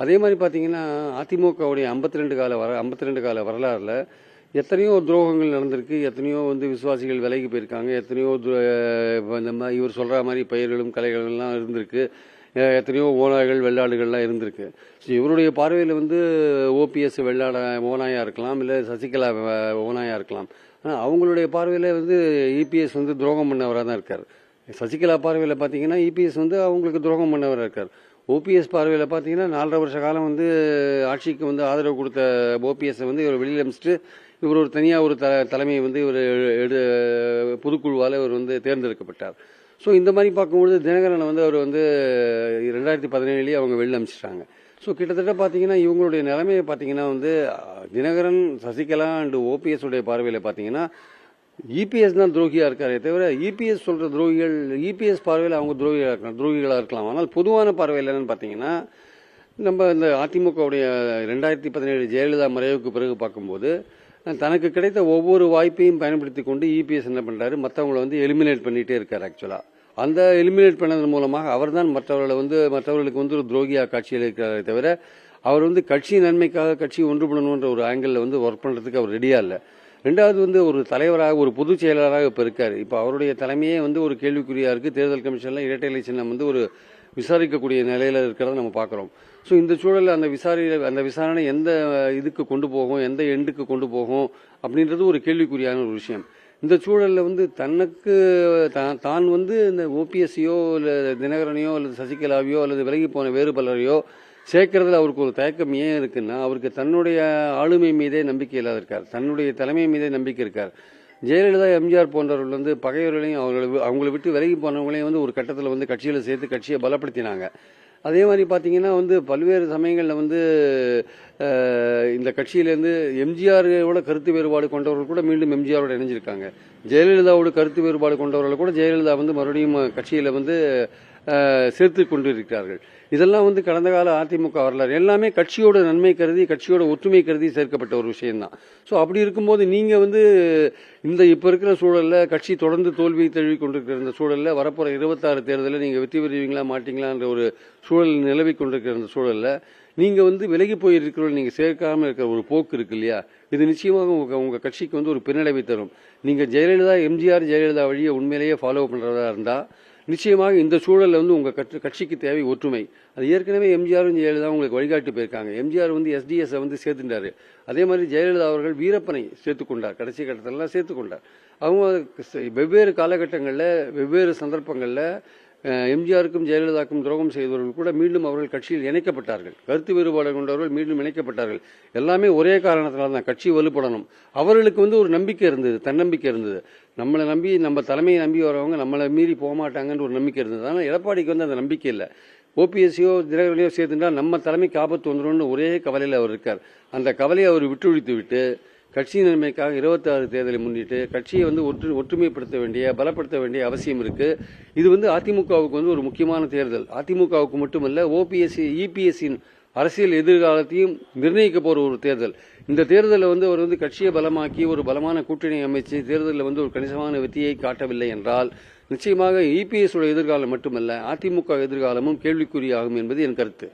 அதே மாதிரி பார்த்தீங்கன்னா அதிமுகவுடைய ஐம்பத்தி ரெண்டு கால வர ஐம்பத்தி ரெண்டு கால வரலாறுல எத்தனையோ துரோகங்கள் நடந்திருக்கு எத்தனையோ வந்து விசுவாசிகள் விலகி போயிருக்காங்க எத்தனையோ இந்த மாதிரி இவர் சொல்ற மாதிரி பயிர்களும் கலைகளும் எல்லாம் இருந்திருக்கு எத்தனையோ ஓநாய்கள் வெள்ளாடுகள்லாம் இருந்திருக்கு. ஸோ இவருடைய பார்வையில் வந்து ஓபிஎஸ் வெள்ளாட ஓநாயாக இருக்கலாம் இல்லை சசிகலா வ- இருக்கலாம். ஆனால் அவங்களுடைய பார்வையில் வந்து இபிஎஸ் வந்து துரோகம் பண்ணவராக தான் இருக்கார். சசிகலா பார்வையில் பார்த்தீங்கன்னா இபிஎஸ் வந்து அவங்களுக்கு துரோகம் பண்ணவராக இருக்கார். ஓபிஎஸ் பார்வையில் பார்த்தீங்கன்னா நாலரை வருஷ காலம் வந்து ஆட்சிக்கு வந்து ஆதரவு கொடுத்த ஓபிஎஸ்ஸை வந்து இவர் வெளியில் அமிச்சிட்டு இவர் ஒரு தனியாக ஒரு த தலைமையை வந்து இவர் எடு பொதுக்குழுவால் இவர் வந்து தேர்ந்தெடுக்கப்பட்டார். ஸோ இந்த மாதிரி பார்க்கும்பொழுது தினகரனை வந்து அவர் வந்து ரெண்டாயிரத்தி பதினேழுலேயே அவங்க வெளியில் அமிச்சிட்டாங்க. ஸோ கிட்டத்தட்ட பார்த்தீங்கன்னா இவங்களுடைய நிலைமையை பார்த்தீங்கன்னா வந்து தினகரன் சசிகலா அண்டு ஓபிஎஸ் உடைய பார்வையில் பார்த்தீங்கன்னா இபிஎஸ் தான் துரோகியா இருக்காரே தவிர இபிஎஸ் சொல்ற துரோகிகள் இபிஎஸ் பார்வையில் அவங்க துரோகிகளாக இருக்கலாம் துரோகிகளாக இருக்கலாம். ஆனால் பொதுவான பார்வையில் என்னன்னு பார்த்தீங்கன்னா நம்ம இந்த அதிமுகவுடைய ரெண்டாயிரத்தி பதினேழு ஜெயலலிதா மறைவுக்கு பிறகு பார்க்கும்போது தனக்கு கிடைத்த ஒவ்வொரு வாய்ப்பையும் பயன்படுத்தி கொண்டு இபிஎஸ் என்ன பண்ணுறாரு மற்றவங்களை வந்து எலிமினேட் பண்ணிகிட்டே இருக்கார் ஆக்சுவலாக அந்த எலிமினேட் பண்ணதன் மூலமாக அவர்தான் மற்றவர்களை வந்து மற்றவர்களுக்கு வந்து ஒரு துரோகியா காட்சியில் இருக்கிறாரே தவிர அவர் வந்து கட்சி நன்மைக்காக கட்சி ஒன்றுபடணுன்ற ஒரு ஆங்கிளில் வந்து ஒர்க் பண்ணுறதுக்கு அவர் ரெடியாக இல்லை. ரெண்டாவது வந்து ஒரு தலைவராக ஒரு பொதுச் செயலராக இப்போ இருக்கார். இப்போ அவருடைய தலைமையே வந்து ஒரு கேள்விக்குறியாக இருக்குது தேர்தல் கமிஷனில் இரட்டை சின்னம் வந்து ஒரு விசாரிக்கக்கூடிய நிலையில் இருக்கிறத நம்ம பார்க்குறோம் ஸோ இந்த சூழலில் அந்த விசாரி அந்த விசாரணை எந்த இதுக்கு கொண்டு போகும் எந்த எண்டுக்கு கொண்டு போகும் அப்படின்றது ஒரு கேள்விக்குறியான ஒரு விஷயம். இந்த சூழலில் வந்து தனக்கு தான் தான் வந்து இந்த ஓபிஎஸ்சியோ இல்லை தினகரனையோ அல்லது சசிகலாவையோ அல்லது விலகி போன வேறு பலரையோ சேர்க்கறதுல அவருக்கு ஒரு தயக்கம் ஏன் இருக்குன்னா அவருக்கு தன்னுடைய ஆளுமை மீதே நம்பிக்கை இல்லாத இருக்கார். தன்னுடைய தலைமை மீதே நம்பிக்கை இருக்கார். ஜெயலலிதா எம்ஜிஆர் போன்றவர்கள் வந்து பகைவர்களையும் அவங்களை அவங்களை விட்டு விலகி போனவங்களையும் வந்து ஒரு கட்டத்தில் வந்து கட்சியில் சேர்த்து கட்சியை பலப்படுத்தினாங்க. அதே மாதிரி பார்த்தீங்கன்னா வந்து பல்வேறு சமயங்களில் வந்து இந்த கட்சியிலேருந்து எம்ஜிஆரோட கருத்து வேறுபாடு கொண்டவர்கள் கூட மீண்டும் எம்ஜிஆரோட இணைஞ்சிருக்காங்க. ஜெயலலிதாவோட கருத்து வேறுபாடு கொண்டவர்கள் கூட ஜெயலலிதா வந்து மறுபடியும் கட்சியில் வந்து சேர்த்து கொண்டிருக்கிறார்கள். இதெல்லாம் வந்து கடந்த கால அதிமுக வரலாறு. எல்லாமே கட்சியோட நன்மை கருதி கட்சியோட ஒற்றுமை கருதி சேர்க்கப்பட்ட ஒரு விஷயம்தான். ஸோ அப்படி இருக்கும்போது நீங்கள் வந்து இந்த இப்போ இருக்கிற சூழலில் கட்சி தொடர்ந்து தோல்வி தழுவி கொண்டிருக்கிற இந்த சூழலில் வரப்போகிற இருபத்தாறு தேர்தலில் நீங்கள் வெற்றி பெறுவீங்களா மாட்டீங்களான்ற ஒரு சூழல் நிலவி கொண்டிருக்கிற இந்த சூழல்ல நீங்கள் வந்து விலகி போயிருக்கிறவர்கள் நீங்கள் சேர்க்காமல் இருக்கிற ஒரு போக்கு இருக்கு இல்லையா? இது நிச்சயமாக உங்கள் உங்கள் கட்சிக்கு வந்து ஒரு பின்னடைவை தரும். நீங்கள் ஜெயலலிதா எம்ஜிஆர் ஜெயலலிதா வழியை உண்மையிலேயே ஃபாலோ பண்ணுறதா இருந்தால் நிச்சயமாக இந்த சூழலில் வந்து உங்கள் கட்சி- கட்சிக்கு தேவை ஒற்றுமை. அது ஏற்கனவே எம்ஜிஆரும் ஜெயலலிதா உங்களுக்கு வழிகாட்டி போயிருக்காங்க. எம்ஜிஆர் வந்து எஸ்டிஎஸை வந்து சேர்த்துட்டார். அதே மாதிரி ஜெயலலிதா அவர்கள் வீரப்பனை சேர்த்துக்கொண்டார். கடைசி கட்டத்திலலாம் சேர்த்துக்கொண்டார். அவங்க வெவ்வேறு காலகட்டங்களில் வெவ்வேறு சந்தர்ப்பங்களில் எம்ஜிஆருக்கும் ஜெயலலிதாக்கும் துரோகம் செய்தவர்கள் கூட மீண்டும் அவர்கள் கட்சியில் இணைக்கப்பட்டார்கள். கருத்து வேறுபாடு கொண்டவர்கள் மீண்டும் இணைக்கப்பட்டார்கள். எல்லாமே ஒரே காரணத்தினால தான் கட்சி வலுப்படணும். அவர்களுக்கு வந்து ஒரு நம்பிக்கை இருந்தது தன்னம்பிக்கை இருந்தது. நம்மளை நம்பி நம்ம தலைமையை நம்பி வரவங்க நம்மளை மீறி போக மாட்டாங்கன்னு ஒரு நம்பிக்கை இருந்தது. ஆனால் எடப்பாடிக்கு வந்து அந்த நம்பிக்கை இல்லை. ஓபிஎஸ்சியோ தினகரனையோ சேர்த்துட்டால் நம்ம தலைமைக்கு ஆபத்து வந்துடும்னு ஒரே கவலையில் அவர் இருக்கார். அந்த கவலையை அவர் விட்டு விட்டு கட்சி நன்மைக்காக இருபத்தாறு தேர்தலை முன்னிட்டு கட்சியை வந்து ஒற்று ஒற்றுமைப்படுத்த வேண்டிய பலப்படுத்த வேண்டிய அவசியம் இருக்கு. இது வந்து அதிமுகவுக்கு வந்து ஒரு முக்கியமான தேர்தல். அதிமுகவுக்கு மட்டுமல்ல ஓபிஎஸ்சி இபிஎஸ்சியின் அரசியல் எதிர்காலத்தையும் நிர்ணயிக்க போற ஒரு தேர்தல். இந்த தேர்தலில் வந்து அவர் வந்து கட்சியை பலமாக்கி ஒரு பலமான கூட்டணி அமைச்சு தேர்தலில் வந்து ஒரு கணிசமான வெற்றியை காட்டவில்லை என்றால் நிச்சயமாக இபிஎஸ் உடைய எதிர்காலம் மட்டுமல்ல அதிமுக எதிர்காலமும் கேள்விக்குறியாகும் என்பது என் கருத்து.